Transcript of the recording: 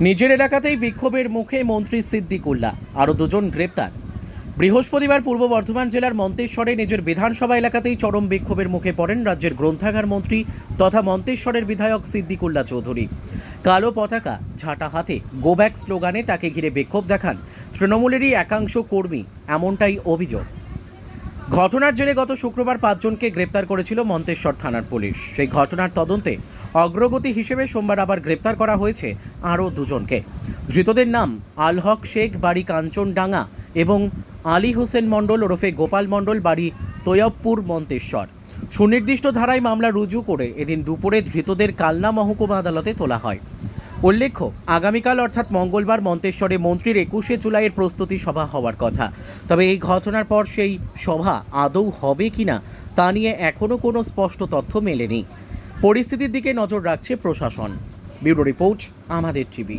নিজের এলাকাতেই বিক্ষোভের মুখে মন্ত্রী সিদ্দিকুল্লাহ, আরও দুজন গ্রেপ্তার। বৃহস্পতিবার পূর্ব বর্ধমান জেলার মন্তেশ্বরে নিজের বিধানসভা এলাকাতেই চরম বিক্ষোভের মুখে পড়েন রাজ্যের গ্রন্থাগার মন্ত্রী তথা মন্তেশ্বরের বিধায়ক সিদ্দিকুল্লা চৌধুরী। কালো পতাকা ঝাঁটা হাতে গোব্যাক স্লোগানে তাকে ঘিরে বিক্ষোভ দেখান তৃণমূলেরই একাংশ কর্মী, এমনটাই অভিযোগ। ঘটনার জেরে গত শুক্রবার পাঁচজনকে গ্রেপ্তার করেছিল মন্তেশ্বর থানার পুলিশ। সেই ঘটনার তদন্তে অগ্রগতি হিসেবে সোমবার আবার গ্রেপ্তার করা হয়েছে আরও দুজনকে। ধৃতদের নাম আলহক শেখ, বাড়ি কাঞ্চনডাঙ্গা এবং আলী হোসেন মণ্ডল ওরফে গোপাল মণ্ডল, বাড়ি তৈয়বপুর, মন্তেশ্বর। সুনির্দিষ্ট ধারায় মামলা রুজু করে এদিন দুপুরে ধৃতদের কালনা মহকুমা আদালতে তোলা হয়। উল্লেখ্য, আগামীকাল অর্থাৎ মঙ্গলবার মন্তেশ্বরে মন্ত্রীর একুশে জুলাইয়ের প্রস্তুতি সভা হওয়ার কথা। তবে এই ঘটনার পর সেই সভা আদৌ হবে কিনা তা নিয়ে এখনও কোনো স্পষ্ট তথ্য মেলেনি। পরিস্থিতির দিকে নজর রাখছে প্রশাসন। ব্যুরো রিপোর্ট, আমাদের টিভি।